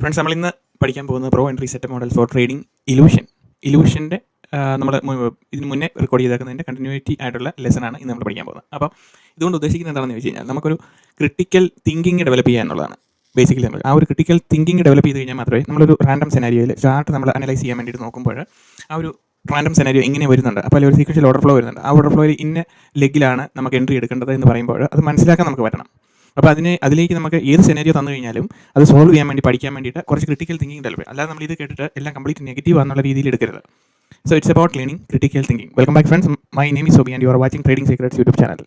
Friends നമ്മൾ ഇന്ന് പഠിക്കാൻ പോകുന്നത് pro entry set model for trading illusion ഇലൂഷന്റെ നമ്മൾ ഇതിന് മുന്നേ റെക്കോർഡ് ചെയ്തേക്കുന്നതിന്റെ കണ്ടിന്യൂറ്റി ആയിട്ടുള്ള ലെസൺ ആണ് ഇന്ന് നമ്മൾ പഠിക്കാൻ പോകുന്നത്. അപ്പം ഇതുകൊണ്ട് ഉദ്ദേശിക്കുന്നത് എന്താണെന്ന് വെച്ച് കഴിഞ്ഞാൽ നമുക്കൊരു ക്രിട്ടിക്കൽ തിങ്കിങ് ഡെവലപ്പ് ചെയ്യുക എന്നുള്ളതാണ്. ബേസിക്കലി നമ്മൾ ആ ഒരു ക്രിട്ടിക്കൽ തിങ്കിങ് ഡെവലപ്പ് ചെയ്ത് കഴിഞ്ഞാൽ മാത്രമേ നമ്മളൊരു റാൻഡം സെനാരിയോയിൽ ചാർട്ട് നമ്മൾ അനലൈസ് ചെയ്യാൻ വേണ്ടിയിട്ട് നോക്കുമ്പോൾ ആ ഒരു റാൻഡം സെനാരിയോ ഇങ്ങനെ വരുന്നുണ്ട്. അപ്പോൾ ഒരു സീക്വൻഷ്യൽ ഓർഡർ ഫ്ലോ വരുന്നുണ്ട്. ആ ഓർഡർ ഫ്ലോയിൽ ഇന്ന ലെഗിലാണ് നമുക്ക് എൻട്രി എടുക്കേണ്ടത് എന്ന് പറയുമ്പോൾ അത് മനസ്സിലാക്കാൻ നമുക്ക് പറ്റണം. അപ്പോൾ അതിന് അതിലേക്ക് നമുക്ക് ഏത് സെനേരിയോ തന്നു കഴിഞ്ഞാലും അത് സോൾവ് ചെയ്യാൻ വേണ്ടി പഠിക്കാൻ വേണ്ടിയിട്ട് കുറച്ച് ക്രിട്ടിക്കൽ തിങ്കിങ് ഡെവലപ്പ് അല്ലാതെ നമ്മൾ ഇത് കേട്ടിട്ട് എല്ലാം കംപ്ലീറ്റ് നെഗറ്റീവ് എന്നുള്ള രീതിയിൽ എടുക്കരുത്. So it's about learning critical thinking welcome back friends my name is Sobi and you are watching trading secrets YouTube channel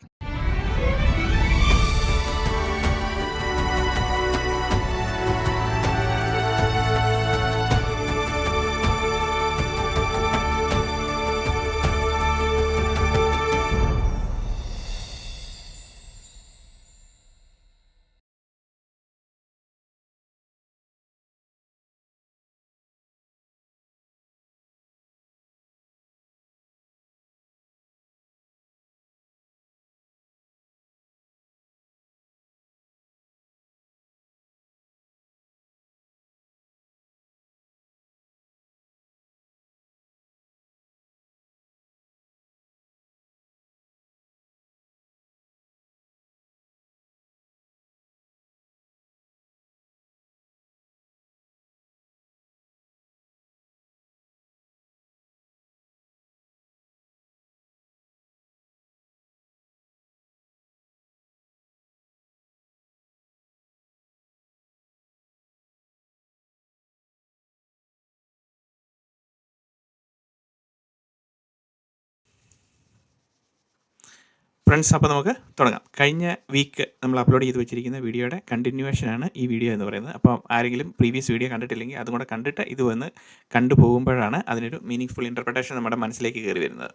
friends അപ്പോൾ നമുക്ക് തുടങ്ങാം. കഴിഞ്ഞ വീക്ക് നമ്മൾ അപ്ലോഡ് ചെയ്ത് വെച്ചിരിക്കുന്ന വീഡിയോയുടെ കണ്ടിന്യൂവേഷനാണ് ഈ വീഡിയോ എന്ന് പറയുന്നത്. അപ്പോൾ ആരെങ്കിലും പ്രീവിയസ് വീഡിയോ കണ്ടിട്ടില്ലെങ്കിൽ അതും കൂടെ കണ്ടിട്ട് ഇത് വന്ന് കണ്ടു പോകുമ്പോഴാണ് അതിനൊരു മീനിങ് ഫുൾ ഇന്റർപ്രിട്ടേഷൻ നമ്മുടെ മനസ്സിലേക്ക് കയറി വരുന്നത്.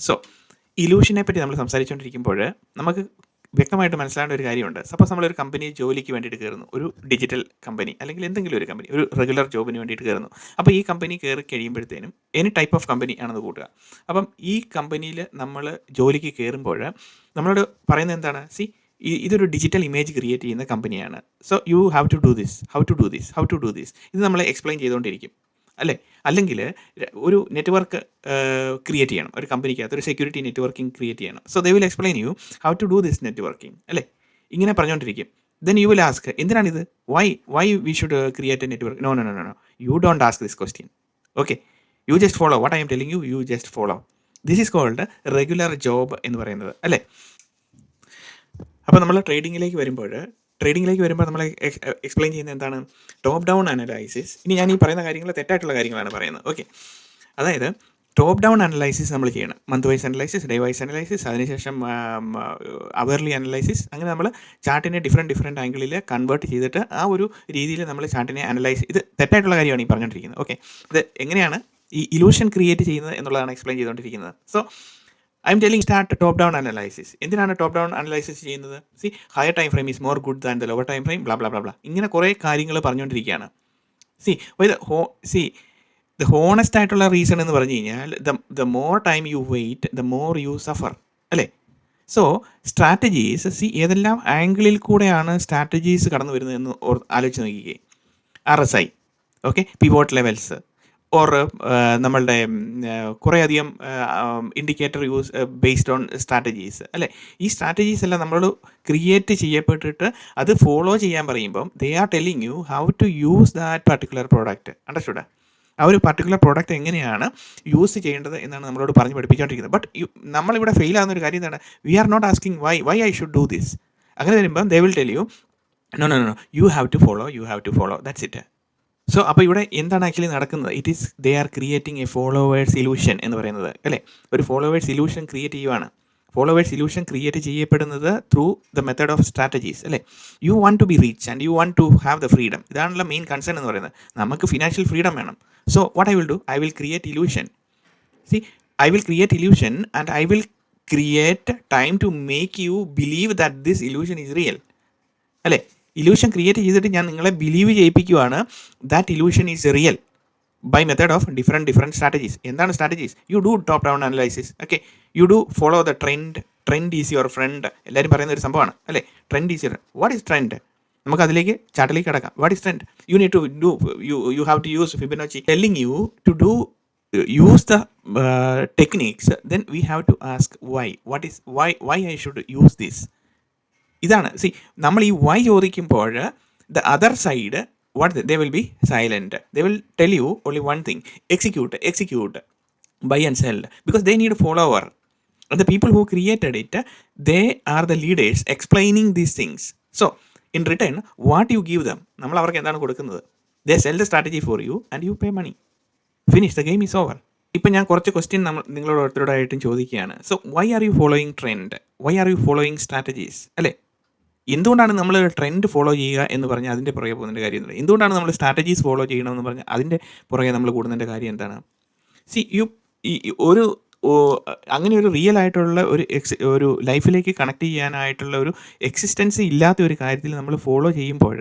സോ ഇലൂഷനെ പറ്റി നമ്മൾ സംസാരിച്ചുകൊണ്ടിരിക്കുമ്പോൾ നമുക്ക് വ്യക്തമായിട്ട് മനസ്സിലാവേണ്ട ഒരു കാര്യമുണ്ട്. സപ്പോസ് നമ്മളൊരു കമ്പനി ജോലിക്ക് വേണ്ടിയിട്ട് കയറുന്നു. ഒരു ഡിജിറ്റൽ കമ്പനി അല്ലെങ്കിൽ എന്തെങ്കിലും ഒരു കമ്പനി ഒരു റെഗുലർ ജോബിന് വേണ്ടിയിട്ട് കയറുന്നു. അപ്പോൾ ഈ കമ്പനി കയറി കഴിയുമ്പോഴത്തേനും എനി ടൈപ്പ് ഓഫ് കമ്പനി ആണെന്ന് കൂട്ടുക. അപ്പം ഈ കമ്പനിയിൽ നമ്മൾ ജോലിക്ക് കയറുമ്പോൾ നമ്മളോട് പറയുന്നത് എന്താണ്? സി ഇതൊരു ഡിജിറ്റൽ ഇമേജ് ക്രിയേറ്റ് ചെയ്യുന്ന കമ്പനിയാണ് so you have to do this how to do this how to do this ഇത് നമ്മളെ എക്സ്പ്ലെയിൻ ചെയ്തുകൊണ്ടിരിക്കും. അല്ലേ? അല്ലെങ്കിൽ ഒരു നെറ്റ്വർക്ക് ക്രിയേറ്റ് ചെയ്യണം. ഒരു കമ്പനിക്കകത്ത് ഒരു സെക്യൂരിറ്റി നെറ്റ്വർക്കിംഗ് ക്രിയേറ്റ് ചെയ്യണം. So they will explain you how to do this networking അല്ലേ? ഇങ്ങനെ പറഞ്ഞുകൊണ്ടിരിക്കും then you will ask എന്തിനാണിത്? Why why we should create a network no no no no you don't ask this question okay you just follow what I'm telling you you just follow this is called regular job എന്ന് പറയുന്നത് അല്ലേ? അപ്പോൾ നമ്മൾ ട്രേഡിങ്ങിലേക്ക് വരുമ്പോൾ ട്രേഡിങ്ങിലേക്ക് വരുമ്പോൾ നമ്മൾ explain ചെയ്യുന്നത് എന്താണ്? ടോപ്പ് ഡൗൺ അനലൈസിസ് ഇനി ഞാൻ ഈ പറയുന്ന കാര്യങ്ങൾ തെറ്റായിട്ടുള്ള കാര്യങ്ങളാണ് പറയുന്നത്. ഓക്കെ അതായത് ടോപ്പ് ഡൗൺ അനലൈസിസ് നമ്മൾ ചെയ്യണം. Month wise analysis day wise analysis അതിനുശേഷം അവർലി അനലൈസിസ് അങ്ങനെ നമ്മൾ ചാർട്ടിനെ ഡിഫറെന്റ് ഡിഫറെന്റ് ആംഗിളിൽ കൺവേർട്ട് ചെയ്തിട്ട് ആ ഒരു രീതിയിൽ നമ്മൾ ചാർട്ടിനെ അനലൈസ് ഇത് തെറ്റായിട്ടുള്ള കാര്യമാണ് ഈ പറഞ്ഞുകൊണ്ടിരിക്കുന്നത് ഓക്കെ ഇത് എങ്ങനെയാണ് ഈ ഇലൂഷൻ ക്രിയേറ്റ് ചെയ്യുന്നത് എന്നുള്ളതാണ് എക്സ്പ്ലെയിൻ ചെയ്തുകൊണ്ടിരിക്കുന്നത് so I'm telling start top down analysis എന്തിനാണ് ടോപ്പ് ഡൗൺ അനലൈസിസ് ചെയ്യുന്നത്? See higher time frame is more good than the lower time frame bla bla bla ഇങ്ങനെ കുറേ കാര്യങ്ങൾ പറഞ്ഞുകൊണ്ടിരിക്കുകയാണ്. See ho see the honest ആയിട്ടുള്ള reason എന്ന് പറഞ്ഞു കഴിഞ്ഞാൽ the the more time you wait the more you suffer അല്ലേ? So strategies C ഏതെല്ലാം ആംഗിളിൽ കൂടെയാണ് സ്ട്രാറ്റജീസ് കടന്നു വരുന്നതെന്ന് ആലോചിച്ച് നോക്കിക്കേ. R S I okay pivot levels or നമ്മളുടെ കുറേയധികം indicator use based on strategies അല്ലേ? ഈ സ്ട്രാറ്റജീസ് എല്ലാം നമ്മൾ ക്രിയേറ്റ് ചെയ്യപ്പെട്ടിട്ട് അത് ഫോളോ ചെയ്യാൻ പറയുമ്പം they are telling you how to use that particular product understood ആ ഒരു പർട്ടിക്കുലർ പ്രോഡക്റ്റ് എങ്ങനെയാണ് യൂസ് ചെയ്യേണ്ടത് എന്നാണ് നമ്മളോട് പറഞ്ഞ് പഠിപ്പിച്ചുകൊണ്ടിരിക്കുന്നത് ബട്ട് നമ്മളിവിടെ ഫെയിൽ ആകുന്ന ഒരു കാര്യം എന്താണ്? We are not asking why why I should do this അങ്ങനെ വരുമ്പം they will tell you no no no you have to follow you have to follow that's it so അപ്പോൾ ഇവിടെ എന്താണ് ആക്ച്വലി നടക്കുന്നത്? It is they are creating a followers illusion എന്ന് പറയുന്നത് അല്ലേ? ഒരു ഫോളോവേഴ്സ് ഇലൂഷൻ ക്രിയേറ്റ് ചെയ്യുവാണ്. ഫോളോവേഴ്സ് ഇലൂഷൻ ക്രിയേറ്റ് ചെയ്യപ്പെടുന്നത് through the method of strategies അല്ലേ? You want to be reach and you want to have the freedom ഇതാണല്ലോ main concern എന്ന് പറയുന്നത്. നമുക്ക് ഫിനാൻഷ്യൽ ഫ്രീഡം വേണം. So what I will do I will create illusion see I will create illusion and I will create time to make you believe that this illusion is real അല്ലേ? Illusion create ചെയ്തിട്ട് ഞാൻ നിങ്ങളെ believe ചെയ്യിപ്പിക്കുവാണ്. That illusion is real by method of different different strategies എന്താണ് strategies you do top down analysis okay you do follow the trend trend is your friend എല്ലാവരും പറയുന്ന ഒരു സംഭവമാണ് അല്ലേ? Trend is your what is trend നമുക്ക് അതിലേക്ക് ചാട്ടിലേക്ക് കിടക്കാം. What is trend you need to do you you have to use Fibonacci telling you to do use the techniques then we have to ask why what is why why I should use this ഇതാണ്. See നമ്മൾ ഈ why ചോദിക്കുമ്പോൾ the other side what they will be silent they will tell you only one thing execute execute buy and sell because they need follower the people who created it they are the leaders explaining these things. So in return what you give them നമ്മൾ അവർക്ക് എന്താണ് കൊടുക്കുന്നത്? They sell the strategy for you and you pay money finish the game is over ഇപ്പം ഞാൻ കുറച്ച് question നമ്മൾ നിങ്ങളോട് ഓരോരുത്തരോടായിട്ടും ചോദിക്കുകയാണ്. So why are you following trend why are you following strategies അല്ലേ? എന്തുകൊണ്ടാണ് നമ്മൾ ട്രെൻഡ് ഫോളോ ചെയ്യുക എന്ന് പറഞ്ഞാൽ അതിന്റെ പുറകെ പോകുന്നതിന്റെ കാര്യം എന്താണ്? എന്തുകൊണ്ടാണ് നമ്മൾ സ്ട്രാറ്റജീസ് ഫോളോ ചെയ്യണമെന്ന് പറഞ്ഞാൽ അതിന്റെ പുറകെ നമ്മൾ കൂടുന്നതിന്റെ കാര്യം എന്താണ്? സി യു ഈ ഒരു അങ്ങനെ ഒരു റിയൽ ആയിട്ടുള്ള ഒരു എക്സ് ഒരു ലൈഫിലേക്ക് കണക്ട് ചെയ്യാനായിട്ടുള്ള ഒരു എക്സിസ്റ്റൻസ് ഇല്ലാത്ത ഒരു കാര്യത്തിൽ നമ്മൾ ഫോളോ ചെയ്യുമ്പോൾ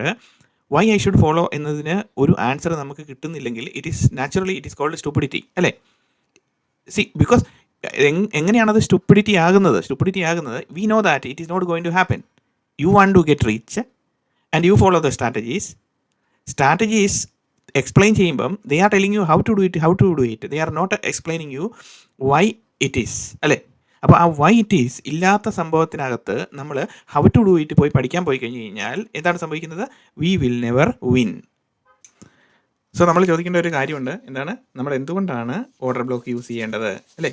വൈ ഐ ഷുഡ് ഫോളോ എന്നതിന് ഒരു ആൻസർ നമുക്ക് കിട്ടുന്നില്ലെങ്കിൽ it is naturally it is called stupidity അല്ലേ? സി ബിക്കോസ് എങ്ങനെയാണത് സ്റ്റുപ്പിഡിറ്റി ആകുന്നത്? സ്റ്റുപ്പിഡിറ്റി ആകുന്നത് we know that it is not going to happen you want to get reach and you follow the strategies strategies explain ചെയ്യുമ്പം they are telling you how to do it how to do it they are not explaining you why it is അല്ലേ? അപ്പോൾ ആ Y it is ഇല്ലാത്ത സംഭവത്തിനകത്ത് നമ്മൾ how to do it പോയി പഠിക്കാൻ പോയി കഴിഞ്ഞ് കഴിഞ്ഞാൽ എന്താണ് സംഭവിക്കുന്നത്? We will never win so നമ്മൾ ചോദിക്കേണ്ട ഒരു കാര്യമുണ്ട്. എന്താണ്? നമ്മൾ എന്തുകൊണ്ടാണ് ഓർഡർ ബ്ലോക്ക് യൂസ് ചെയ്യേണ്ടത്? അല്ലേ?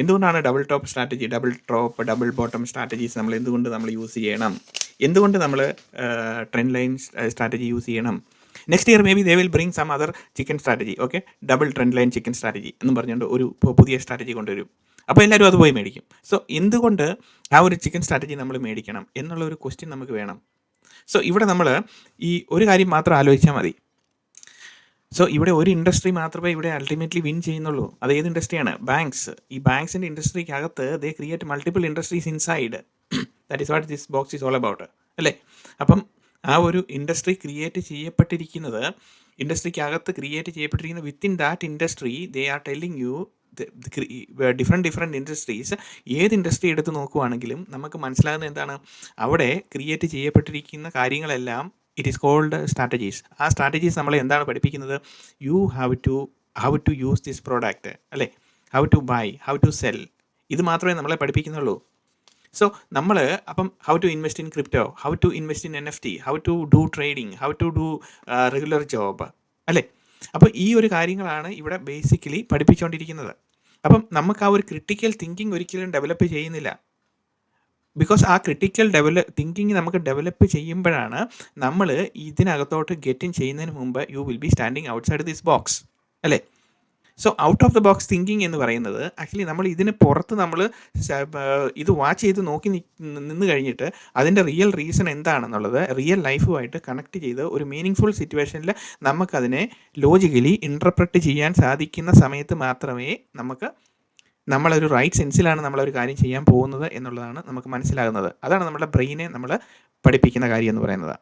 എന്തുകൊണ്ടാണ് double top strategy double top double bottom strategies നമ്മൾ എന്തുകൊണ്ട് നമ്മൾ യൂസ് ചെയ്യണം? എന്തുകൊണ്ട് നമ്മൾ ട്രെൻഡ് ലൈൻ സ്ട്രാറ്റജി യൂസ് ചെയ്യണം? Next year may be they will bring some other chicken strategy okay double trend line chicken strategy എന്ന് പറഞ്ഞുകൊണ്ട് ഒരു പുതിയ സ്ട്രാറ്റജി കൊണ്ടുവരും. അപ്പോൾ എല്ലാവരും അത് പോയി മേടിക്കും. സോ എന്തുകൊണ്ട് ആ ഒരു ചിക്കൻ സ്ട്രാറ്റജി നമ്മൾ മേടിക്കണം? എന്നുള്ള ഒരു ക്വസ്റ്റ്യൻ നമുക്ക് വേണം. സോ ഇവിടെ നമ്മൾ ഈ ഒരു കാര്യം മാത്രം ആലോചിച്ചാൽ മതി. സോ ഇവിടെ ഒരു ഇൻഡസ്ട്രി മാത്രമേ ഇവിടെ അൾട്ടിമേറ്റ്ലി വിൻ ചെയ്യുന്നുള്ളൂ. അത് ഏത് ഇൻഡസ്ട്രിയാണ് ബാങ്ക്സ് ഈ ബാങ്ക്സിന്റെ ഇൻഡസ്ട്രിക്കകത്ത് they create multiple industries inside that is what this box is all about അല്ലേ? അപ്പം ആ ഒരു ഇൻഡസ്ട്രി ക്രിയേറ്റ് ചെയ്യപ്പെട്ടിരിക്കുന്നത് ഇൻഡസ്ട്രിക്കകത്ത് create ചെയ്യപ്പെട്ടിരിക്കുന്ന within that industry they are telling you different different industries ഏത് ഇൻഡസ്ട്രി എടുത്ത് നോക്കുവാണെങ്കിലും നമുക്ക് മനസ്സിലാകുന്നത് എന്താണ്? അവിടെ ക്രിയേറ്റ് ചെയ്യപ്പെട്ടിരിക്കുന്ന കാര്യങ്ങളെല്ലാം ഇറ്റ് ഈസ് കോൾഡ് സ്ട്രാറ്റജീസ് ആ സ്ട്രാറ്റജീസ് നമ്മളെ എന്താണ് പഠിപ്പിക്കുന്നത്? You have to how to use this product അല്ലേ? How to buy how to sell ഇത് മാത്രമേ നമ്മളെ പഠിപ്പിക്കുന്നുള്ളൂ. സോ നമ്മൾ അപ്പം how to invest in crypto how to invest in N F T how to do trading how to do regular job അല്ലേ? അപ്പോൾ ഈ ഒരു കാര്യങ്ങളാണ് ഇവിടെ ബേസിക്കലി പഠിപ്പിച്ചുകൊണ്ടിരിക്കുന്നത് അപ്പം നമുക്ക് ആ ഒരു ക്രിട്ടിക്കൽ തിങ്കിങ് ഒരിക്കലും ഡെവലപ്പ് ചെയ്യുന്നില്ല. ബിക്കോസ് ആ ക്രിട്ടിക്കൽ ഡെവലപ്പ് തിങ്കിങ് നമുക്ക് ഡെവലപ്പ് ചെയ്യുമ്പോഴാണ് നമ്മൾ ഇതിനകത്തോട്ട് ഗെറ്റ് ഇൻ ചെയ്യുന്നതിന് മുമ്പ് you will be standing outside this box അല്ലേ? So out of the box thinking എന്ന് പറയുന്നത് ആക്ച്വലി നമ്മൾ ഇതിന് പുറത്ത് നമ്മൾ ഇത് വാച്ച് ചെയ്ത് നോക്കി നിന്ന് കഴിഞ്ഞിട്ട് അതിന്റെ റിയൽ റീസൺ എന്താണെന്നുള്ളത് റിയൽ ലൈഫുമായിട്ട് കണക്ട് ചെയ്ത് ഒരു മീനിങ് ഫുൾ സിറ്റുവേഷനിൽ നമുക്കതിനെ ലോജിക്കലി ഇന്റർപ്രറ്റ് ചെയ്യാൻ സാധിക്കുന്ന സമയത്ത് മാത്രമേ നമുക്ക് നമ്മളൊരു റൈറ്റ് സെൻസിലാണ് നമ്മളൊരു കാര്യം ചെയ്യാൻ പോകുന്നത് എന്നുള്ളതാണ് നമുക്ക് മനസ്സിലാകുന്നത്. അതാണ് നമ്മുടെ ബ്രെയിനെ നമ്മൾ പഠിപ്പിക്കുന്ന കാര്യം എന്ന് പറയുന്നത്.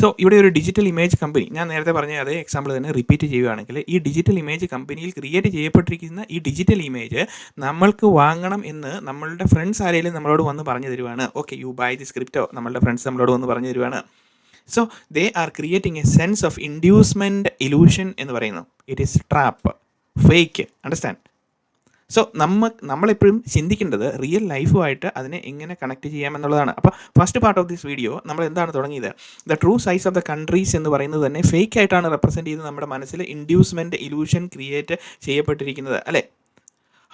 സോ ഇവിടെ ഒരു ഡിജിറ്റൽ ഇമേജ് കമ്പനി ഞാൻ നേരത്തെ പറഞ്ഞ അതേ എക്സാമ്പിൾ തന്നെ റിപ്പീറ്റ് ചെയ്യുകയാണെങ്കിൽ ഈ ഡിജിറ്റൽ ഇമേജ് കമ്പനിയിൽ ക്രിയേറ്റ് ചെയ്യപ്പെട്ടിരിക്കുന്ന ഈ ഡിജിറ്റൽ ഇമേജ് നമ്മൾക്ക് വാങ്ങണം എന്ന് നമ്മളുടെ ഫ്രണ്ട്സ് ആരെങ്കിലും നമ്മളോട് വന്ന് പറഞ്ഞു തരുവാണ്. Okay you buy the crypto നമ്മളുടെ ഫ്രണ്ട്സ് നമ്മളോട് വന്ന് പറഞ്ഞു തരുവാണ്. So they are creating a sense of inducement illusion എന്ന് പറയുന്നു. It is trap fake understand so നമ്മ നമ്മളെപ്പോഴും ചിന്തിക്കേണ്ടത് റിയൽ ലൈഫുമായിട്ട് അതിനെ എങ്ങനെ കണക്ട് ചെയ്യാമെന്നുള്ളതാണ് അപ്പോൾ first part of this video നമ്മൾ എന്താണ് തുടങ്ങിയത്? The true size of the countries എന്ന് പറയുന്നത് തന്നെ ഫേക്ക് ആയിട്ടാണ് റെപ്രസെന്റ് ചെയ്ത് നമ്മുടെ മനസ്സിൽ ഇൻഡ്യൂസ്മെന്റ് ഇലൂഷൻ ക്രിയേറ്റ് ചെയ്യപ്പെട്ടിരിക്കുന്നത് അല്ലേ?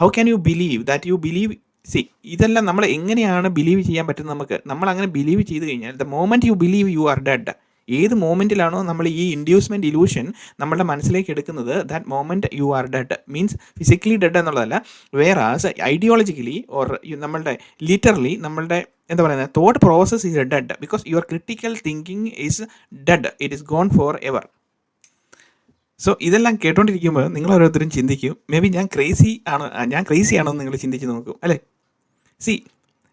How can you believe that you believe see ഇതെല്ലാം നമ്മൾ എങ്ങനെയാണ് ബിലീവ് ചെയ്യാൻ പറ്റുന്നത് നമുക്ക്? നമ്മൾ അങ്ങനെ ബിലീവ് ചെയ്ത് കഴിഞ്ഞാൽ the moment you believe you are dead ഏത് മോമെന്റിലാണോ നമ്മൾ ഈ ഇൻഡ്യൂസ്മെന്റ് ഇലൂഷൻ നമ്മുടെ മനസ്സിലേക്ക് എടുക്കുന്നത്? That moment you are dead means physically dead എന്നുള്ളതല്ല. വേറാസ് ഐഡിയോളജിക്കലി ഓർ നമ്മളുടെ ലിറ്ററലി നമ്മളുടെ എന്താ പറയുന്നത് thought process is dead because your critical thinking is dead it is gone forever so so ഇതെല്ലാം കേട്ടോണ്ടിരിക്കുമ്പോൾ നിങ്ങൾ ഓരോരുത്തരും ചിന്തിക്കും. മേ ബി ഞാൻ ക്രേസി ആണ് ഞാൻ ക്രേസി ആണോ എന്ന് നിങ്ങൾ ചിന്തിച്ച് നോക്കും അല്ലേ? സി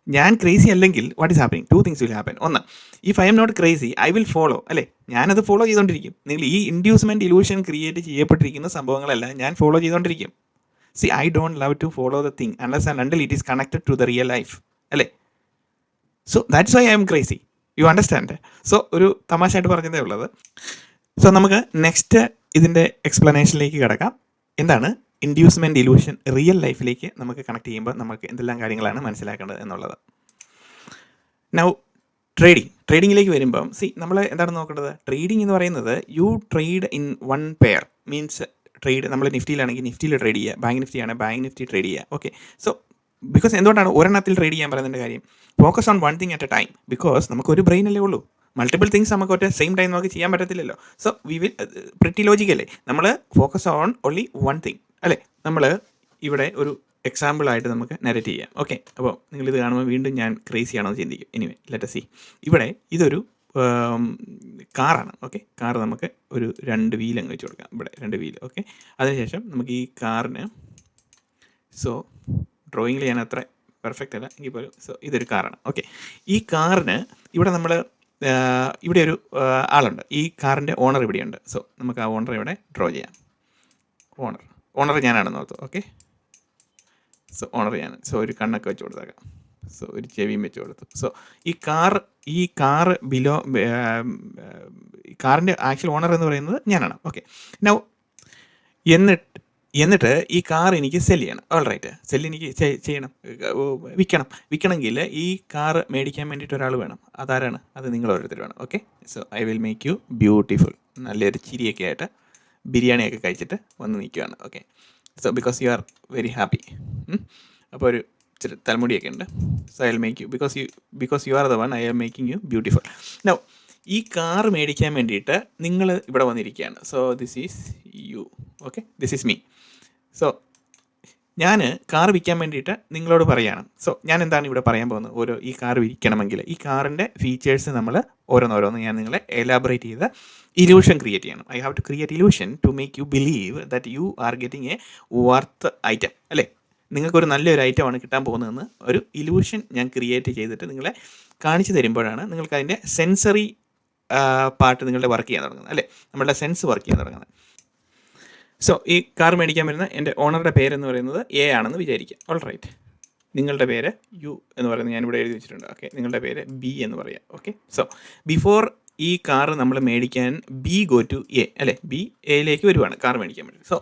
ഞാൻ ക്രേസി അല്ലെങ്കിൽ what is happening to things will happen ഒന്ന് if I'm not crazy I will follow അല്ലേ? ഞാനത് ഫോളോ ചെയ്തുകൊണ്ടിരിക്കും നിങ്ങൾ ഈ ഇൻഡ്യൂസ്മെന്റ് ഇലൂഷൻ ക്രിയേറ്റ് ചെയ്യപ്പെട്ടിരിക്കുന്ന സംഭവങ്ങളെല്ലാം ഞാൻ ഫോളോ ചെയ്തുകൊണ്ടിരിക്കും see I don't love to follow the thing unless and until it is connected to the real life അല്ലേ? So that's why I'm crazy you understand so ഒരു തമാശയായിട്ട് പറഞ്ഞതേ ഉള്ളത്. സോ നമുക്ക് next ഇതിന്റെ എക്സ്പ്ലനേഷനിലേക്ക് കിടക്കാം. എന്താണ്? ഇൻഡ്യൂസ്മെന്റ് ഇലൂഷൻ റിയൽ ലൈഫിലേക്ക് നമുക്ക് കണക്ട് ചെയ്യുമ്പോൾ നമുക്ക് എന്തെല്ലാം കാര്യങ്ങളാണ് മനസ്സിലാക്കേണ്ടത് എന്നുള്ളത്. നൗ ട്രേഡിംഗ് ട്രേഡിങ്ങിലേക്ക് വരുമ്പം സി നമ്മൾ എന്താണ് നോക്കേണ്ടത്? ട്രേഡിംഗ് എന്ന് പറയുന്നത് you trade in one pair means trade നമ്മൾ നിഫ്റ്റിയിലാണെങ്കിൽ നിഫ്റ്റിയിൽ ട്രേഡ് ചെയ്യുക. ബാങ്ക് നിഫ്റ്റി ആണ് ബാങ്ക് നിഫ്റ്റി ട്രേഡ് ചെയ്യുക. ഓക്കെ സോ ബിക്കോസ് എന്തുകൊണ്ടാണ് ഒരെണ്ണത്തിൽ ട്രേഡ് ചെയ്യാൻ പറയുന്നതിന്റെ കാര്യം? Focus on one thing at a time because നമുക്ക് ഒരു ബ്രെയിൻ അല്ലേ ഉള്ളൂ. മൾട്ടിപ്പിൾ തിങ്സ് നമുക്ക് ഒറ്റ സെയിം ടൈം നമുക്ക് ചെയ്യാൻ പറ്റത്തില്ലല്ലോ. സോ വി വിൽ പ്രിറ്റി ലോജിക്കല്ലേ നമ്മൾ focus on only one thing അല്ലേ? നമ്മൾ ഇവിടെ ഒരു എക്സാമ്പിളായിട്ട് നമുക്ക് നെരറ്റ് ചെയ്യാം. ഓക്കെ അപ്പോൾ നിങ്ങളിത് കാണുമ്പോൾ വീണ്ടും ഞാൻ ക്രേസി ആണെന്ന് ചിന്തിക്കും. എനിവേ ലെറ്റ് സി ഇവിടെ ഇതൊരു കാറാണ് ഓക്കെ കാർ നമുക്ക് ഒരു രണ്ട് വീൽ അങ്ങ് വെച്ച് കൊടുക്കാം. ഇവിടെ രണ്ട് വീൽ ഓക്കെ അതിനുശേഷം നമുക്ക് ഈ കാറിന് സോ ഡ്രോയിങ്ങിൽ ഞാൻ അത്ര പെർഫെക്റ്റ് അല്ല. എങ്കിൽ പോലും സോ ഇതൊരു കാറാണ് ഓക്കെ ഈ കാറിന് ഇവിടെ നമ്മൾ ഇവിടെ ഒരു ആളുണ്ട്. ഈ കാറിന്റെ ഓണർ ഇവിടെയുണ്ട്. സോ നമുക്ക് ആ ഓണർ ഇവിടെ ഡ്രോ ചെയ്യാം. ഓണർ ഓണർ ഞാനാണ് ഓർത്തു ഓക്കെ സോ ഓണർ ഞാൻ. സോ ഒരു കണ്ണൊക്കെ വെച്ച് കൊടുത്തേക്കാം. സോ ഒരു ചെവിയും വെച്ച് കൊടുത്തു. സോ ഈ കാർ ഈ കാർ ബിലോ കാറിന്റെ ആക്ച്വൽ ഓണർ എന്ന് പറയുന്നത് ഞാനാണ്. ഓക്കെ നൗ എന്നിട്ട് എന്നിട്ട് ഈ കാർ എനിക്ക് സെൽ ചെയ്യണം. ഓൾ റൈറ്റ് സെൽ എനിക്ക് ചെയ്യണം. വിൽക്കണം. വിൽക്കണമെങ്കിൽ ഈ കാർ മേടിക്കാൻ വേണ്ടിയിട്ട് ഒരാൾ വേണം. അതാരാണ്? അത് നിങ്ങൾ ഓരോരുത്തർ വേണം. Okay so I will make you beautiful നല്ലൊരു ചിരിയൊക്കെ ആയിട്ട് ബിരിയാണിയൊക്കെ കഴിച്ചിട്ട് വന്ന് നിൽക്കുകയാണ് okay so because you are very happy അപ്പോൾ ഒരു ഇച്ചിരി തലമുടിയൊക്കെ ഉണ്ട്. So I make you because you because you are the one I am making you beautiful no ഈ കാർ മേടിക്കാൻ വേണ്ടിയിട്ട് നിങ്ങൾ ഇവിടെ വന്നിരിക്കുകയാണ്. So this is you okay this is me so ഞാൻ കാർ വിൽക്കാൻ വേണ്ടിയിട്ട് നിങ്ങളോട് പറയുകയാണ് സോ ഞാൻ എന്താണ് ഇവിടെ പറയാൻ പോകുന്നത്? ഓരോ ഈ കാർ വിൽക്കണമെങ്കിൽ ഈ കാറിന്റെ ഫീച്ചേഴ്സ് നമ്മൾ ഓരോന്നോരോന്ന് ഞാൻ നിങ്ങളെ എലാബറേറ്റ് ചെയ്ത് ഇലൂഷൻ ക്രിയേറ്റ് ചെയ്യണം. I have to create illusion to make you believe that you are getting a worth item അല്ലേ? നിങ്ങൾക്കൊരു നല്ലൊരു ഐറ്റമാണ് കിട്ടാൻ പോകുന്നതെന്ന് ഒരു ഇലൂഷൻ ഞാൻ ക്രിയേറ്റ് ചെയ്തിട്ട് നിങ്ങളെ കാണിച്ചു തരുമ്പോഴാണ് നിങ്ങൾക്ക് അതിന്റെ സെൻസറി പാർട്ട് നിങ്ങളുടെ വർക്ക് ചെയ്യാൻ തുടങ്ങുന്നത്. അല്ലേ? നമ്മളുടെ സെൻസ് വർക്ക് ചെയ്യാൻ തുടങ്ങുന്നത്. സോ ഈ കാർ മേടിക്കാൻ വരുന്ന എന്റെ ഓണറുടെ പേരെന്ന് പറയുന്നത് എ ആണെന്ന് വിചാരിക്കുക. ഓൾ റൈറ്റ് നിങ്ങളുടെ പേര് യു എന്ന് പറയുന്നത് ഞാനിവിടെ എഴുതി വെച്ചിട്ടുണ്ട്. ഓക്കെ നിങ്ങളുടെ പേര് ബി എന്ന് പറയാം. ഓക്കെ സോ ബിഫോർ ഈ കാർ നമ്മൾ മേടിക്കാൻ ബി ഗോ ടു എ അല്ലേ? ബി എയിലേക്ക് വരുവാണ് കാർ മേടിക്കാൻ വേണ്ടി. സോ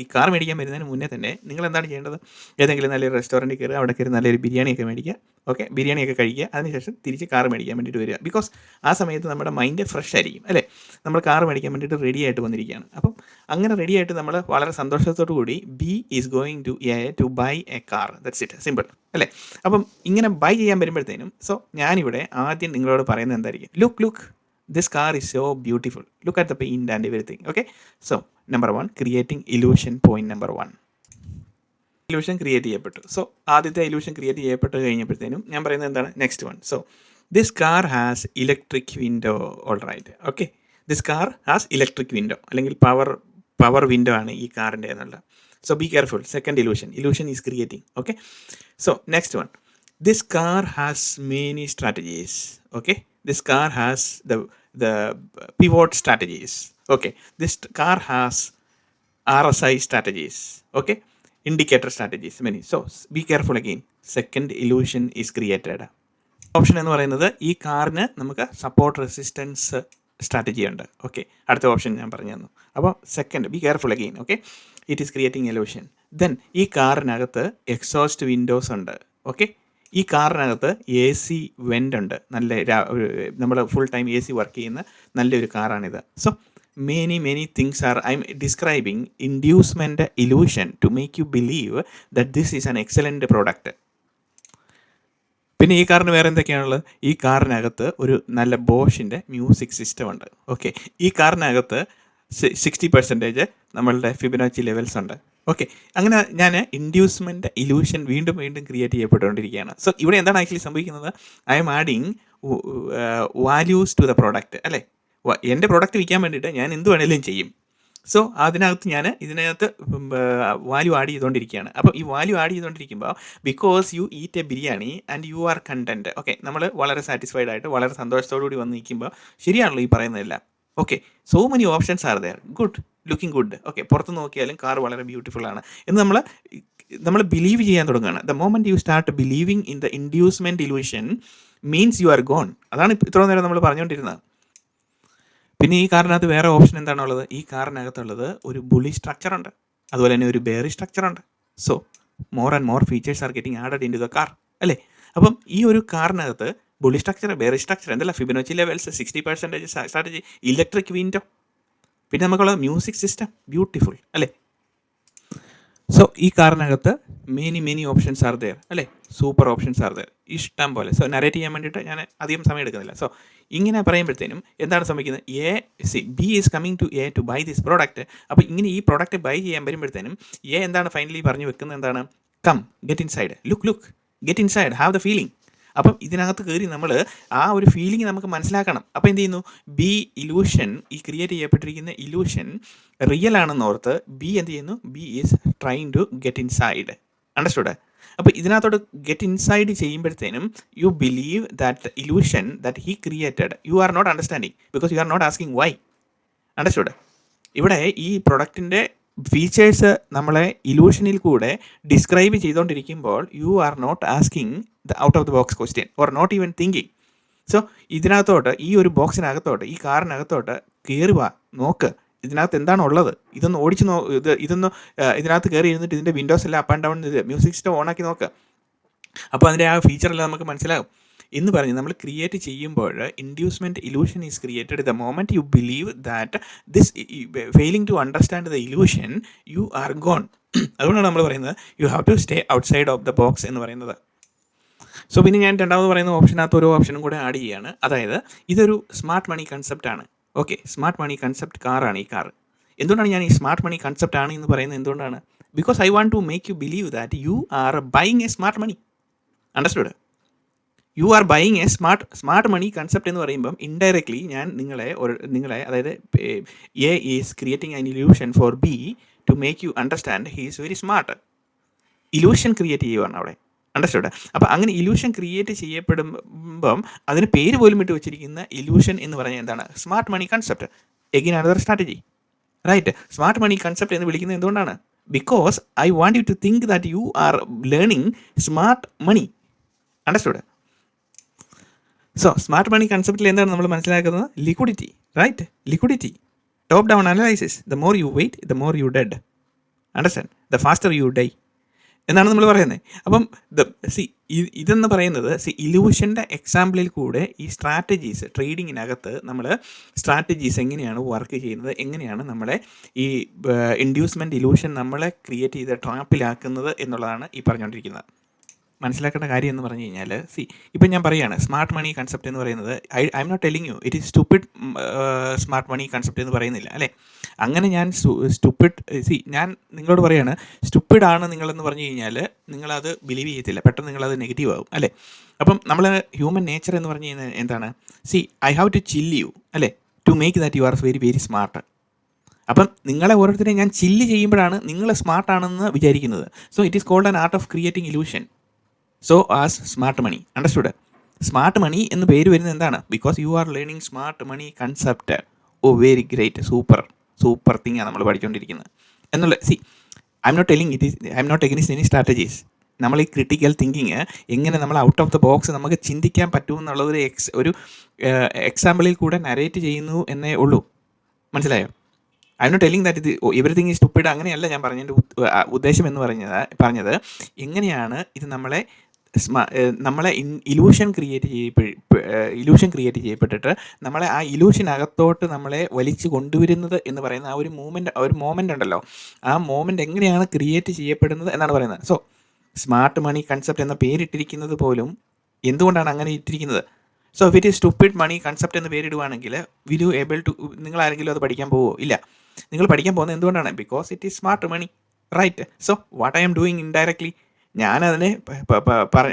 ഈ കാർ മേടിക്കാൻ വരുന്നതിന് മുന്നേ തന്നെ നിങ്ങൾ എന്താണ് ചെയ്യേണ്ടത്? ഏതെങ്കിലും നല്ലൊരു റെസ്റ്റോറന്റിൽ കയറുക അവിടെ കയറി നല്ലൊരു ബിരിയാണിയൊക്കെ മേടിക്കുക ഓക്കെ? ബിരിയാണിയൊക്കെ കഴിക്കുക അതിനുശേഷം തിരിച്ച് കാർ മേടിക്കാൻ വേണ്ടിയിട്ട് വരിക. ബിക്കോസ് ആ സമയത്ത് നമ്മുടെ മൈൻഡ് ഫ്രഷ് ആയിരിക്കും അല്ലേ? നമ്മൾ കാർ മേടിക്കാൻ വേണ്ടിയിട്ട് റെഡി ആയിട്ട് വന്നിരിക്കുകയാണ്. അപ്പം അങ്ങനെ റെഡി ആയിട്ട് നമ്മൾ വളരെ സന്തോഷത്തോടു കൂടി B is going to A to buy a car that's it simple അല്ലേ? അപ്പം ഇങ്ങനെ ബൈ ചെയ്യാൻ വരുമ്പോഴത്തേനും സോ ഞാനിവിടെ ആദ്യം നിങ്ങളോട് പറയുന്നത് എന്തായിരിക്കും? Look look this car is so beautiful look at the paint and everything okay so number one creating illusion point number one illusion create ചെയ്യപ്പെട്ടു. സോ ആദ്യത്തെ ഇലൂഷൻ ക്രിയേറ്റ് ചെയ്യപ്പെട്ട് കഴിഞ്ഞപ്പോഴത്തേനും ഞാൻ പറയുന്നത് എന്താണ്? Next one so this car has electric window all right okay this car has electric window അല്ലെങ്കിൽ power power window ആണ് ഈ കാറിന്റെ എന്നുള്ള. So B careful second illusion illusion is creating okay so next one this car has many strategies okay this car has the the pivot strategies. Okay, this car has RSI strategies. Okay, indicator strategies. Many. So be careful again. Second illusion is created. Option എന്ന് പറയുന്നത് ഈ കാറിന് നമുക്ക് support resistance strategy ഉണ്ട് okay അടുത്ത option ഞാൻ പറഞ്ഞു തന്നു അപ്പോൾ second be careful again okay it is creating illusion then ഈ കാറിനകത്ത് എക്സോസ്റ്റ് വിൻഡോസ് ഉണ്ട് ഓക്കെ ഈ കാറിനകത്ത് എ സി വെന്റ് ഉണ്ട്. നല്ല നമ്മൾ full time A C work ചെയ്യുന്ന നല്ലൊരു കാറാണിത്. So many many things are I'm describing inducement illusion to make you believe that this is an excellent product പിന്നെ ഈ കാറിന് വേറെ എന്തൊക്കെയാണുള്ളത്? ഈ കാറിനകത്ത് ഒരു നല്ല ബോഷിന്റെ മ്യൂസിക് സിസ്റ്റം ഉണ്ട്. ഓക്കെ ഈ കാറിനകത്ത് സിക്സ്റ്റി പെർസെന്റേജ് നമ്മളുടെ ഫിബിനോച്ചി ലെവൽസ് ഉണ്ട്. ഓക്കെ അങ്ങനെ ഞാൻ ഇൻഡ്യൂസ്മെന്റ് ഇലൂഷൻ വീണ്ടും വീണ്ടും ക്രിയേറ്റ് ചെയ്യപ്പെട്ടുകൊണ്ടിരിക്കുകയാണ്. സോ ഇവിടെ എന്താണ് ആക്ച്വലി സംഭവിക്കുന്നത്? I'm adding values to the product അല്ലേ? എന്റെ പ്രോഡക്റ്റ് വിൽക്കാൻ വേണ്ടിയിട്ട് ഞാൻ എന്ത് വേണേലും ചെയ്യും. സോ അതിനകത്ത് ഞാൻ ഇതിനകത്ത് വാല്യൂ ആഡ് ചെയ്തുകൊണ്ടിരിക്കുകയാണ് അപ്പോൾ ഈ വാല്യൂ ആഡ് ചെയ്തുകൊണ്ടിരിക്കുമ്പോൾ because you eat a biryani and you are content okay നമ്മൾ വളരെ സാറ്റിസ്ഫൈഡ് ആയിട്ട് വളരെ സന്തോഷത്തോടു കൂടി വന്ന് നിൽക്കുമ്പോൾ ശരിയാണല്ലോ ഈ പറയുന്നതെല്ലാം. Okay so many options are there good looking good okay പുറത്ത് നോക്കിയാലും കാർ വളരെ ബ്യൂട്ടിഫുൾ ആണ്. എന്ന് നമ്മൾ നമ്മൾ ബിലീവ് ചെയ്യാൻ തുടങ്ങുകയാണ്. The moment you start believing in the inducement illusion means you are gone അതാണ് ഇത്ര നേരം നമ്മൾ പറഞ്ഞുകൊണ്ടിരുന്നത്. പിന്നെ ഈ കാറിനകത്ത് വേറെ ഓപ്ഷൻ എന്താണുള്ളത്? ഈ കാറിനകത്തുള്ളത് ഒരു ബുള്ളി സ്ട്രക്ചർ ഉണ്ട്. അതുപോലെ തന്നെ ഒരു ബേറി സ്ട്രക്ചർ ഉണ്ട്. So more and more features are getting added into the car അല്ലേ? അപ്പം ഈ ഒരു കാറിനകത്ത് ബുള്ളി സ്ട്രക്ചർ ബെയറി സ്ട്രക്ചർ എന്തല്ല? Fibonacci levels sixty percentage strategy electric window പിന്നെ നമുക്കുള്ള മ്യൂസിക് സിസ്റ്റം ബ്യൂട്ടിഫുൾ അല്ലേ? സോ ഈ കാറിനകത്ത് many many options are there അല്ലേ? സൂപ്പർ ഓപ്ഷൻസ് ആർ ദയർ ഇഷ്ടം പോലെ. സോ നരേറ്റ് ചെയ്യാൻ വേണ്ടിയിട്ട് ഞാൻ അധികം സമയം എടുക്കുന്നില്ല. സോ ഇങ്ങനെ പറയുമ്പോഴത്തേനും എന്താണ് സംഭവിക്കുന്നത്? A see B is coming to A to buy this product അപ്പോൾ ഇങ്ങനെ ഈ പ്രോഡക്റ്റ് ബൈ ചെയ്യാൻ വരുമ്പോഴത്തേനും എ എന്താണ് ഫൈനലി പറഞ്ഞു വെക്കുന്നത് എന്താണ്? Come get inside look look get inside have the feeling അപ്പം ഇതിനകത്ത് കയറി നമ്മൾ ആ ഒരു ഫീലിംഗ് നമുക്ക് മനസ്സിലാക്കണം. അപ്പോൾ എന്ത് ചെയ്യുന്നു? ബി ഇലൂഷൻ ഈ ക്രിയേറ്റ് ചെയ്യപ്പെട്ടിരിക്കുന്ന ഇലൂഷൻ റിയൽ ആണെന്ന് ഓർത്ത് ബി എന്ത് ചെയ്യുന്നു? B is trying to get inside understood അപ്പോൾ ഇതിനകത്തോട് get inside ചെയ്യുമ്പോഴത്തേനും you believe that illusion that he created you are not understanding because you are not asking why understood ഇവിടെ ഈ പ്രൊഡക്റ്റിന്റെ ഫീച്ചേഴ്സ് നമ്മളെ ഇലൂഷനിൽ കൂടെ ഡിസ്ക്രൈബ് ചെയ്തുകൊണ്ടിരിക്കുമ്പോൾ you are not asking out of the box question or not even thinking so ഇതിനകത്തോട്ട് ഈ ഒരു ബോക്സിനകത്തോട്ട് ഈ കാറിനകത്തോട്ട് കയറുക നോക്ക്. ഇതിനകത്ത് എന്താണ് ഉള്ളത്? ഇതൊന്ന് ഓടിച്ച് നോ ഇത് ഇതൊന്ന് ഇതിനകത്ത് കയറി ഇരുന്നിട്ട് ഇതിന്റെ വിൻഡോസ് എല്ലാം അപ്പ് ആൻഡ് ഡൗൺ ഇത് മ്യൂസിക് സിസ്റ്റം ഓണാക്കി നോക്ക്. അപ്പോൾ അതിന്റെ ആ ഫീച്ചറെല്ലാം നമുക്ക് മനസ്സിലാകും. എന്ന് പറഞ്ഞ് നമ്മൾ ക്രിയേറ്റ് ചെയ്യുമ്പോൾ inducement illusion is created the moment you believe that this failing to understand the illusion you are gone അതുകൊണ്ടാണ് നമ്മൾ പറയുന്നത് you have to stay outside of the box എന്ന് പറയുന്നത്. സോ പിന്നെ ഞാൻ രണ്ടാമത് പറയുന്ന ഓപ്ഷനകത്ത് ഓരോ ഓപ്ഷനും കൂടെ ആഡ് ചെയ്യുകയാണ് അതായത് ഇതൊരു സ്മാർട്ട് മണി കൺസെപ്റ്റ് ആണ്. ഓക്കെ സ്മാർട്ട് മണി കൺസെപ്റ്റ് കാറാണ് ഈ കാർ എന്തുകൊണ്ടാണ് ഞാൻ ഈ സ്മാർട്ട് മണി കൺസെപ്റ്റ് ആണ് എന്ന് പറയുന്നത് എന്തുകൊണ്ടാണ്? Because I want to make you believe that you are buying a smart money understood you are buying a smart smart money concept എന്ന് പറയുമ്പം ഇൻഡയറക്ട്ലി ഞാൻ നിങ്ങളെ ഒരു നിങ്ങളെ അതായത് A is creating an illusion for B to make you understand he is very smart illusion create ചെയ്യുവാണ് അവിടെ. Understood അപ്പോൾ അങ്ങനെ ഇലൂഷൻ ക്രിയേറ്റ് ചെയ്യപ്പെടുമ്പം അതിന് പേര് പോലും ഇട്ട് വെച്ചിരിക്കുന്ന ഇലൂഷൻ എന്ന് പറഞ്ഞാൽ എന്താണ്? Smart money concept again another strategy right smart money concept എന്ന് വിളിക്കുന്നത് എന്തുകൊണ്ടാണ്? Because I want you to think that you are learning smart money understood so smart money കൺസെപ്റ്റിൽ എന്താണ് നമ്മൾ മനസ്സിലാക്കുന്നത്? Liquidity right liquidity top down analysis the more you wait the more you dead understand the faster you die എന്നാണ് നമ്മൾ പറയുന്നത് അപ്പം the C ഇതെന്ന് പറയുന്നത് C ഇലൂഷന്റെ എക്സാമ്പിളിൽ കൂടെ ഈ സ്ട്രാറ്റജീസ് ട്രേഡിങ്ങിനകത്ത് നമ്മൾ സ്ട്രാറ്റജീസ് എങ്ങനെയാണ് വർക്ക് ചെയ്യുന്നത് എങ്ങനെയാണ് നമ്മളെ ഈ ഇൻഡ്യൂസ്മെന്റ് ഇലൂഷൻ നമ്മളെ ക്രിയേറ്റ് ചെയ്ത് ട്രാപ്പിലാക്കുന്നത് എന്നുള്ളതാണ് ഈ പറഞ്ഞുകൊണ്ടിരിക്കുന്നത്. മനസ്സിലാക്കേണ്ട കാര്യം എന്ന് പറഞ്ഞു കഴിഞ്ഞാൽ സി ഇപ്പം ഞാൻ പറയുകയാണ് സ്മാർട്ട് മണി കൺസെപ്റ്റ് എന്ന് പറയുന്നത് I I'm not telling you it is stupid smart money concept എന്ന് പറയുന്നില്ല അല്ലേ? അങ്ങനെ ഞാൻ സ്റ്റുപ്പിഡ് സി ഞാൻ നിങ്ങളോട് പറയാണ് സ്റ്റുപ്പിഡ് ആണ് നിങ്ങളെന്ന് പറഞ്ഞു കഴിഞ്ഞാൽ നിങ്ങളത് ബിലീവ് ചെയ്യത്തില്ല പെട്ടെന്ന് നിങ്ങളത് നെഗറ്റീവ് ആവും അല്ലേ? അപ്പം നമ്മൾ ഹ്യൂമൻ നേച്ചർ എന്ന് പറഞ്ഞു കഴിഞ്ഞാൽ എന്താണ്? See I have to chill you അല്ലേ? To make that you are very very smart അപ്പം നിങ്ങളെ ഓരോരുത്തരെയും ഞാൻ ചില്ല് ചെയ്യുമ്പോഴാണ് നിങ്ങൾ സ്മാർട്ടാണെന്ന് വിചാരിക്കുന്നത്. So it is called an art of creating illusion so as smart money understood smart money എന്ന് പേര് വരുന്നത് എന്താണ്? Because you are learning smart money concept oh very great super super thing ആണ് നമ്മൾ പഠിച്ചുകൊണ്ടിരിക്കുന്നത് എന്നുള്ള see I'm not telling it is I'm not against any strategies നമ്മൾ ഈ ക്രിട്ടിക്കൽ തിങ്കിങ് എങ്ങനെ നമ്മൾ ഔട്ട് ഓഫ് ദ ബോക്സ് നമുക്ക് ചിന്തിക്കാൻ പറ്റും എന്നുള്ള ഒരു എക്സ് ഒരു എക്സാമ്പിളിൽ കൂടെ നരേറ്റ് ചെയ്യുന്നു എന്നേ ഉള്ളൂ. മനസ്സിലായോ? ഐ നോട്ട് ടെലിംഗ് ദാറ്റ് ഇത് എവറിത്തിങ് ഈസ് സ്റ്റുപ്പിഡ് അങ്ങനെയല്ല ഞാൻ പറഞ്ഞതിന്റെ ഉദ്ദേശം എന്ന് പറഞ്ഞത് പറഞ്ഞത് എങ്ങനെയാണ് ഇത് നമ്മളെ നമ്മളെ ഇലൂഷൻ ക്രിയേറ്റ് ചെയ്യപ്പെ ഇലൂഷൻ ക്രിയേറ്റ് ചെയ്യപ്പെട്ടിട്ട് നമ്മളെ ആ ഇലൂഷനകത്തോട്ട് നമ്മളെ വലിച്ചു കൊണ്ടുവരുന്നത് എന്ന് പറയുന്ന ആ ഒരു മൂമെന്റ് ഒരു മോമെന്റ് ഉണ്ടല്ലോ. ആ മോമെന്റ് എങ്ങനെയാണ് ക്രിയേറ്റ് ചെയ്യപ്പെടുന്നത് എന്നാണ് പറയുന്നത്. സോ സ്മാർട്ട് മണി കൺസെപ്റ്റ് എന്ന പേരിട്ടിരിക്കുന്നത് പോലും എന്തുകൊണ്ടാണ് അങ്ങനെ ഇട്ടിരിക്കുന്നത്? So it is stupid money concept എന്ന് പേരിടുവാണെങ്കിൽ വിൽ യു ഏബിൾ ടു നിങ്ങൾ ആരെങ്കിലും അത് പഠിക്കാൻ പോവോ? ഇല്ല. നിങ്ങൾ പഠിക്കാൻ പോകുന്നത് എന്തുകൊണ്ടാണ്? Because it is smart money right so what I'm doing indirectly ഞാനതിനെ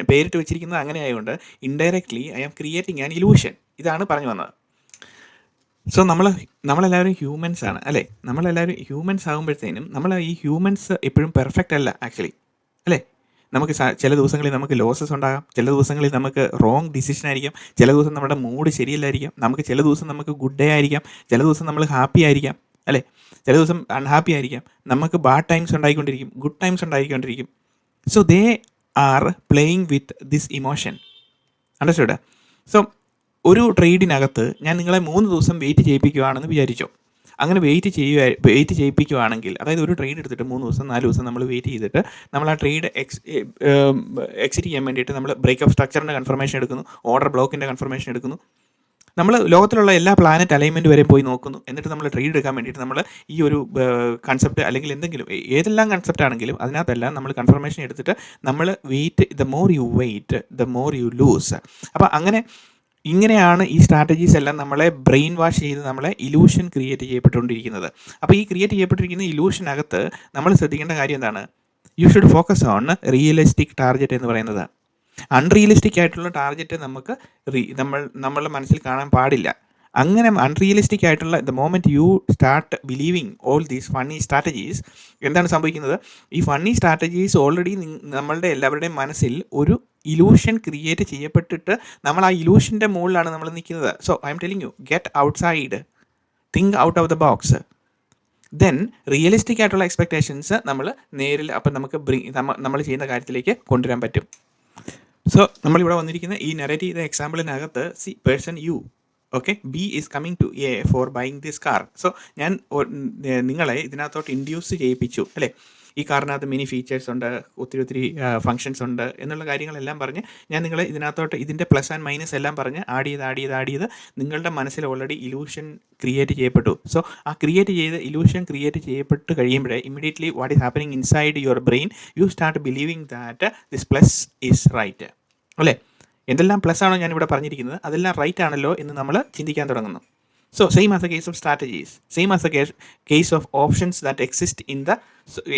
പേരിട്ട് വെച്ചിരിക്കുന്നത് അങ്ങനെ ആയതുകൊണ്ട് indirectly I am creating an illusion ഇതാണ് പറഞ്ഞു വന്നത്. സോ നമ്മൾ നമ്മളെല്ലാവരും ഹ്യൂമൻസ് ആണ് അല്ലേ? നമ്മളെല്ലാവരും ഹ്യൂമൻസ് ആകുമ്പോഴത്തേനും നമ്മൾ ഈ ഹ്യൂമൻസ് എപ്പോഴും പെർഫെക്റ്റ് അല്ല ആക്ച്വലി അല്ലേ? നമുക്ക് ചില ദിവസങ്ങളിൽ നമുക്ക് ലോസസ് ഉണ്ടാകാം ചില ദിവസങ്ങളിൽ നമുക്ക് റോങ് ഡിസിഷൻ ആയിരിക്കാം ചില ദിവസം നമ്മുടെ മൂഡ് ശരിയല്ലായിരിക്കാം നമുക്ക് ചില ദിവസം നമുക്ക് ഗുഡ് ഡേ ആയിരിക്കാം ചില ദിവസം നമ്മൾ ഹാപ്പി ആയിരിക്കാം അല്ലേ? ചില ദിവസം അൺഹാപ്പി ആയിരിക്കാം നമുക്ക് ബാഡ് ടൈംസ് ഉണ്ടായിക്കൊണ്ടിരിക്കും good times ഉണ്ടായിക്കൊണ്ടിരിക്കും. So they are playing with this emotion understood so ഒരു ട്രേഡിനകത്ത് ഞാൻ നിങ്ങളെ മൂന്ന് ദിവസം വെയിറ്റ് ചെയ്യിപ്പിക്കുകയാണെന്ന് വിചാരിച്ചോ. അങ്ങനെ വെയിറ്റ് ചെയ്യുക വെയിറ്റ് ചെയ്യിപ്പിക്കുകയാണെങ്കിൽ അതായത് ഒരു ട്രേഡ് എടുത്തിട്ട് മൂന്ന് ദിവസം നാല് ദിവസം നമ്മൾ വെയിറ്റ് ചെയ്തിട്ട് നമ്മൾ ആ ട്രേഡ് എക്സ് എക്സിറ്റ് ചെയ്യാൻ വേണ്ടിയിട്ട് നമ്മൾ ബ്രേക്ക് ഓഫ് സ്ട്രക്ചറിന്റെ കൺഫർമേഷൻ എടുക്കുന്നു ഓർഡർ ബ്ലോക്കിന്റെ കൺഫർമേഷൻ എടുക്കുന്നു. നമ്മൾ ലോകത്തിലുള്ള എല്ലാ പ്ലാനറ്റ് അലൈൻമെന്റ് വരെ പോയി നോക്കുന്നു. എന്നിട്ട് നമ്മൾ ട്രേഡ് എടുക്കാൻ വേണ്ടിയിട്ട് നമ്മൾ ഈ ഒരു കൺസെപ്റ്റ് അല്ലെങ്കിൽ എന്തെങ്കിലും ഏതെല്ലാം കൺസെപ്റ്റ് ആണെങ്കിലും അതിനകത്തെല്ലാം നമ്മൾ കൺഫർമേഷൻ എടുത്തിട്ട് നമ്മൾ wait the more you wait the more you lose അപ്പോൾ അങ്ങനെ ഇങ്ങനെയാണ് ഈ സ്ട്രാറ്റജീസ് എല്ലാം നമ്മളെ ബ്രെയിൻ വാഷ് ചെയ്ത് നമ്മളെ ഇലൂഷൻ ക്രിയേറ്റ് ചെയ്യപ്പെട്ടുകൊണ്ടിരിക്കുന്നത്. അപ്പോൾ ഈ ക്രിയേറ്റ് ചെയ്യപ്പെട്ടിരിക്കുന്ന ഇലൂഷനകത്ത് നമ്മൾ ശ്രദ്ധിക്കേണ്ട കാര്യം എന്താണ്? You should focus on realistic target എന്ന് പറയുന്നത്. അൺറിയലിസ്റ്റിക് ആയിട്ടുള്ള ടാർഗറ്റ് നമുക്ക് റീ നമ്മൾ നമ്മളുടെ മനസ്സിൽ കാണാൻ പാടില്ല. അങ്ങനെ അൺറിയലിസ്റ്റിക് ആയിട്ടുള്ള the moment you start believing all these funny strategies എന്താണ് സംഭവിക്കുന്നത്? ഈ ഫണ്ണി സ്ട്രാറ്റജീസ് ഓൾറെഡി നമ്മളുടെ എല്ലാവരുടെയും മനസ്സിൽ ഒരു ഇലൂഷൻ ക്രിയേറ്റ് ചെയ്യപ്പെട്ടിട്ട് നമ്മൾ ആ ഇലൂഷന്റെ മുകളിലാണ് നമ്മൾ നിൽക്കുന്നത്. So I'm telling you get outside think out of the box then realistic ആയിട്ടുള്ള എക്സ്പെക്റ്റേഷൻസ് നമ്മൾ നേരിൽ അപ്പം നമുക്ക് നമ്മൾ ചെയ്യുന്ന കാര്യത്തിലേക്ക് കൊണ്ടുവരാൻ പറ്റും. സോ നമ്മളിവിടെ വന്നിരിക്കുന്ന ഈ നെറേറ്റ് ചെയ്ത എക്സാമ്പിളിനകത്ത് see person you okay B is coming to A for buying this car so ഞാൻ നിങ്ങളെ ഇതിനകത്തോട്ട് ഇൻഡ്യൂസ് ചെയ്യിപ്പിച്ചു അല്ലേ? ഈ കാറിനകത്ത് മിനി ഫീച്ചേഴ്സ് ഉണ്ട് ഒത്തിരി ഒത്തിരി ഫങ്ഷൻസ് ഉണ്ട് എന്നുള്ള കാര്യങ്ങളെല്ലാം പറഞ്ഞ് ഞാൻ നിങ്ങളെ ഇതിനകത്തോട്ട് ഇതിന്റെ പ്ലസ് ആൻഡ് മൈനസ് എല്ലാം പറഞ്ഞ് ആഡ് ചെയ്ത് ആഡ് ചെയ്ത് ആഡ് ചെയ്ത് നിങ്ങളുടെ മനസ്സിൽ ഓൾറെഡി ഇലൂഷൻ ക്രിയേറ്റ് ചെയ്യപ്പെട്ടു. സോ ആ ക്രിയേറ്റ് ചെയ്ത് ഇലൂഷൻ ക്രിയേറ്റ് ചെയ്യപ്പെട്ട് കഴിയുമ്പോഴേ immediately what is happening inside your brain you start believing that this plus is right അല്ലേ? എന്തെല്ലാം പ്ലസ് ആണോ ഞാനിവിടെ പറഞ്ഞിരിക്കുന്നത്? അതെല്ലാം റൈറ്റ് ആണല്ലോ എന്ന് നമ്മൾ ചിന്തിക്കാൻ തുടങ്ങുന്നു. So as the case of strategies, same as the case, case of options that exist in the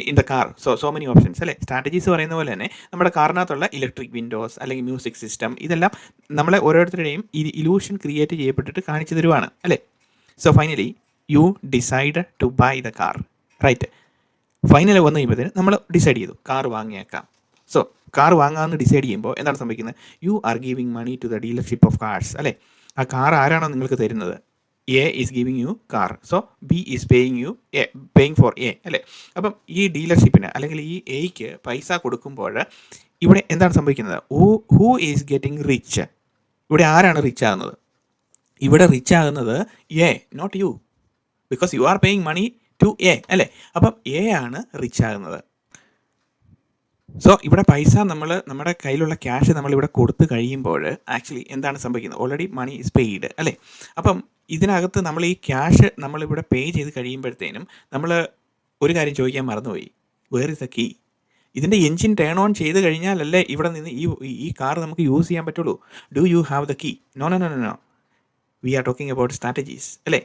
in the car so so many options അല്ലേ? സ്ട്രാറ്റജീസ് പറയുന്ന പോലെ തന്നെ നമ്മുടെ കാറിനകത്തുള്ള ഇലക്ട്രിക് വിൻഡോസ് അല്ലെങ്കിൽ മ്യൂസിക് സിസ്റ്റം ഇതെല്ലാം നമ്മളെ ഓരോരുത്തരുടെയും ഈ ഇലൂഷൻ ക്രിയേറ്റ് ചെയ്യപ്പെട്ടിട്ട് കാണിച്ചു തരുവാണ് അല്ലേ? So finally you decide to buy the car right final വന്നു കഴിയുമ്പോഴത്തേന് നമ്മൾ ഡിസൈഡ് ചെയ്തു കാർ വാങ്ങിയേക്കാം. സോ കാർ വാങ്ങാമെന്ന് ഡിസൈഡ് ചെയ്യുമ്പോൾ എന്താണ് സംഭവിക്കുന്നത്? You are giving money to the dealership of cars അല്ലേ? ആ കാർ ആരാണോ നിങ്ങൾക്ക് തരുന്നത്? A is giving you car so B is paying you A paying for A അല്ലേ? അപ്പം ഈ ഡീലർഷിപ്പിന് അല്ലെങ്കിൽ ഈ എയ്ക്ക് പൈസ കൊടുക്കുമ്പോൾ ഇവിടെ എന്താണ് സംഭവിക്കുന്നത്? Who who is getting rich ഇവിടെ ആരാണ് റിച്ച് ആകുന്നത്? ഇവിടെ റിച്ച് ആകുന്നത് A not you because you are paying money to A അല്ലേ? അപ്പം എ ആണ് റിച്ച് ആകുന്നത്. സോ ഇവിടെ പൈസ നമ്മൾ നമ്മുടെ കയ്യിലുള്ള ക്യാഷ് നമ്മളിവിടെ കൊടുത്തു കഴിയുമ്പോൾ ആക്ച്വലി എന്താണ് സംഭവിക്കുന്നത്? ഓൾറെഡി മണി ഇസ് പെയ്ഡ് അല്ലേ? അപ്പം ഇതിനകത്ത് നമ്മൾ ഈ ക്യാഷ് നമ്മളിവിടെ പേ ചെയ്ത് കഴിയുമ്പോഴത്തേനും നമ്മൾ ഒരു കാര്യം ചോദിക്കാൻ മറന്നുപോയി. വേർ ഇസ് എ കീ ഇതിന്റെ എൻജിൻ ടേൺ ഓൺ ചെയ്ത് കഴിഞ്ഞാലല്ലേ ഇവിടെ നിന്ന് ഈ ഈ കാർ നമുക്ക് യൂസ് ചെയ്യാൻ പറ്റുള്ളൂ. Do you have the key no no no no no we are talking about strategies അല്ലേ?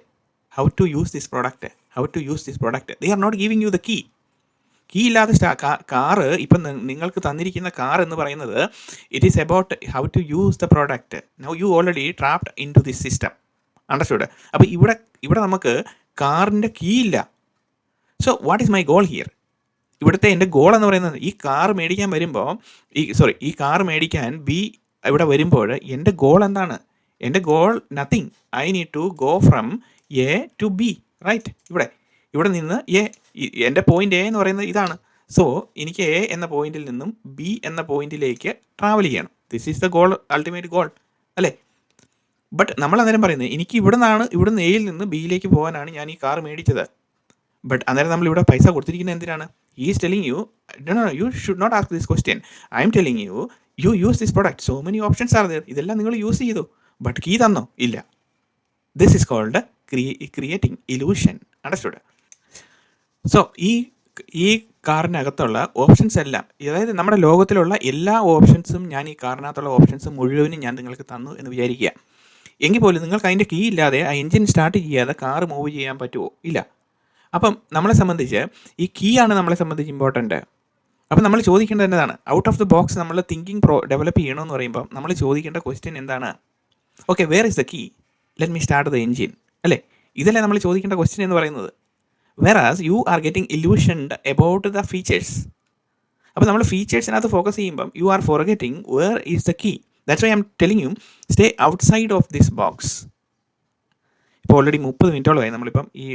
How to use this product how to use this product they are not giving you the key key ഇല്ലാതെ സ്റ്റാ car ഇപ്പം നിങ്ങൾക്ക് തന്നിരിക്കുന്ന car എന്ന് പറയുന്നത് it is about how to use the product now you already trapped into this system understood അപ്പോൾ ഇവിടെ ഇവിടെ നമുക്ക് കാറിന്റെ കീ ഇല്ല so what is my goal here ഇവിടുത്തെ എന്റെ ഗോൾ എന്ന് പറയുന്നത് ഈ കാർ മേടിക്കാൻ വരുമ്പോൾ ഈ സോറി ഈ കാർ മേടിക്കാൻ ബി ഇവിടെ വരുമ്പോൾ എന്റെ ഗോൾ എന്താണ്? എന്റെ goal nothing I need to go from A to B right ഇവിടെ ഇവിടെ നിന്ന് എ എന്റെ പോയിന്റ് എ എന്ന് പറയുന്നത് ഇതാണ്. സോ എനിക്ക് എ എന്ന പോയിന്റിൽ നിന്നും ബി എന്ന പോയിന്റിലേക്ക് ട്രാവൽ ചെയ്യണം. This is the goal ultimate goal അല്ലേ? ബട്ട് നമ്മൾ അന്നേരം പറയുന്നത് എനിക്ക് ഇവിടെ നിന്നാണ് ഇവിടെ നിന്ന് എയിൽ നിന്ന് ബിയിലേക്ക് പോകാനാണ് ഞാൻ ഈ കാർ മേടിച്ചത്. ബട്ട് അന്നേരം നമ്മൾ ഇവിടെ പൈസ കൊടുത്തിരിക്കുന്നത് എന്തിനാണ്? Is telling you no you should not ask this question I am telling you you use this product so many options are there ഇതെല്ലാം നിങ്ങൾ യൂസ് ചെയ്തു. ബട്ട് കീ തന്നോ? ഇല്ല. This is called creating illusion understood so ഈ ഈ കാറിനകത്തുള്ള options എല്ലാം അതായത് നമ്മുടെ ലോകത്തിലുള്ള എല്ലാ ഓപ്ഷൻസും ഞാൻ ഈ കാറിനകത്തുള്ള ഓപ്ഷൻസ് മുഴുവനും ഞാൻ നിങ്ങൾക്ക് തന്നു എന്ന് വിചാരിക്കുക. എങ്കിൽ പോലും നിങ്ങൾക്ക് അതിന്റെ കീ ഇല്ലാതെ ആ എൻജിൻ സ്റ്റാർട്ട് ചെയ്യാതെ കാർ മൂവ് ചെയ്യാൻ പറ്റുമോ? ഇല്ല. അപ്പം നമ്മളെ സംബന്ധിച്ച് ഈ കീ ആണ് നമ്മളെ സംബന്ധിച്ച് ഇമ്പോർട്ടന്റ് അപ്പം നമ്മൾ ചോദിക്കേണ്ടത് എന്നതാണ്. ഔട്ട് ഓഫ് ദ ബോക്സ് നമ്മൾ തിങ്കിങ് പ്രോ ഡെവലപ്പ് ചെയ്യണമെന്ന് പറയുമ്പോൾ നമ്മൾ ചോദിക്കേണ്ട ക്വസ്റ്റ്യൻ എന്താണ്? Okay where is the key let me start the engine അല്ലേ? ഇതല്ലേ നമ്മൾ ചോദിക്കേണ്ട ക്വസ്റ്റ്യൻ എന്ന് പറയുന്നത്. Whereas you are getting illusioned about the features അപ്പോൾ നമ്മൾ ഫീച്ചേഴ്സിനകത്ത് ഫോക്കസ് ചെയ്യുമ്പം you are forgetting where is the key that's why I am telling you stay outside of this box ഇപ്പോൾ ഓൾറെഡി മുപ്പത് മിനിറ്റോളമായി നമ്മളിപ്പം ഈ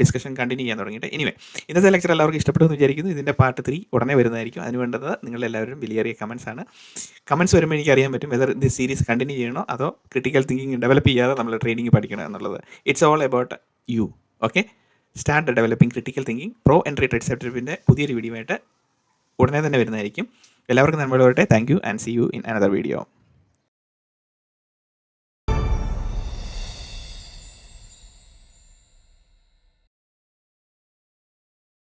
ഡിസ്കഷൻ കണ്ടിന്യൂ ചെയ്യാൻ തുടങ്ങിയിട്ട്. എനിവേ ഇന്നത്തെ ലെക്ചർ എല്ലാവർക്കും ഇഷ്ടപ്പെട്ടു വിചാരിക്കുന്നു. ഇതിന്റെ പാർട്ട് ത്രീ ഉടനെ വരുന്നതായിരിക്കും. അതിന് വേണ്ടത് നിങ്ങളെല്ലാവരും വിലയേറിയ കമൻസ് ആണ്. കമൻസ് വരുമ്പോൾ എനിക്ക് അറിയാൻ പറ്റും വെതർ ദിസ് സീരീസ് കണ്ടിന്യൂ ചെയ്യണോ അതോ ക്രിട്ടിക്കൽ തിങ്കിങ് ഡെവലപ്പ് ചെയ്യാതെ നമ്മൾ ട്രെയിനിങ് പഠിക്കണം എന്നുള്ളത്. It's all about you okay start developing critical thinking pro entry trade സെപ്റ്ററിന്റെ പുതിയൊരു വീഡിയോ ആയിട്ട് ഉടനെ തന്നെ വരുന്നതായിരിക്കും. എല്ലാവർക്കും നന്മയോടെ thank you and see you in another video